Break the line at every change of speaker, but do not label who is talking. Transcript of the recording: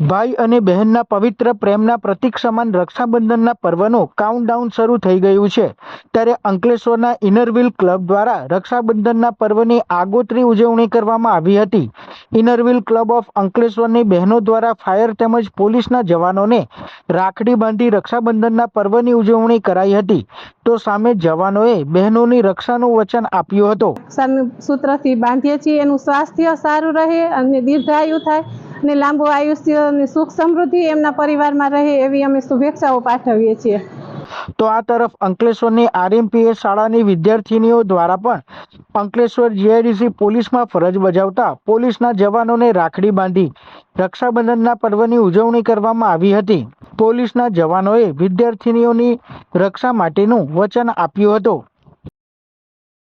ભાઈ અને બહેનના પવિત્ર પ્રેમના પ્રતીક સમાન રક્ષાબંધનના પર્વનું કાઉન્ટડાઉન શરૂ થઈ ગયું છે. ત્યારે અંકલેશ્વરના ઇનરવિલ ક્લબ દ્વારા રક્ષાબંધનના પર્વની આગોતરી ઉજવણી કરવામાં આવી હતી. ઇનરવિલ ક્લબ ઓફ અંકલેશ્વરની બહેનો દ્વારા ફાયર તેમજ પોલીસના જવાનોને રાખડી બાંધી રક્ષાબંધનના પર્વની ઉજવણી કરાઈ હતી. તો સામે જવાનોએ બહેનોની રક્ષાનું વચન આપ્યું હતું.
સૂત્રથી બાંધીએ છીએ, એનું સ્વાસ્થ્ય સારું રહે અને દીર્ઘાયુ થાય. અને લાંબુ આયુષ્ય અને સુખ સમૃદ્ધિ એમના પરિવારમાં રહે એવી અમે શુભેચ્છાઓ પાઠવીએ છીએ.
તો આ તરફ અંકલેશ્વરની આરએમપીએસ શાળાની વિદ્યાર્થીનીઓ દ્વારા પણ અંકલેશ્વર જીઆઈડીસી પોલીસમાં ફરજ બજાવતા પોલીસના જવાનોને રાખડી બાંધી રક્ષાબંધનના પર્વની ઉજવણી કરવામાં આવી હતી. પોલીસના જવાનોએ વિદ્યાર્થીનીઓની રક્ષા માટેનું વચન આપ્યું હતું.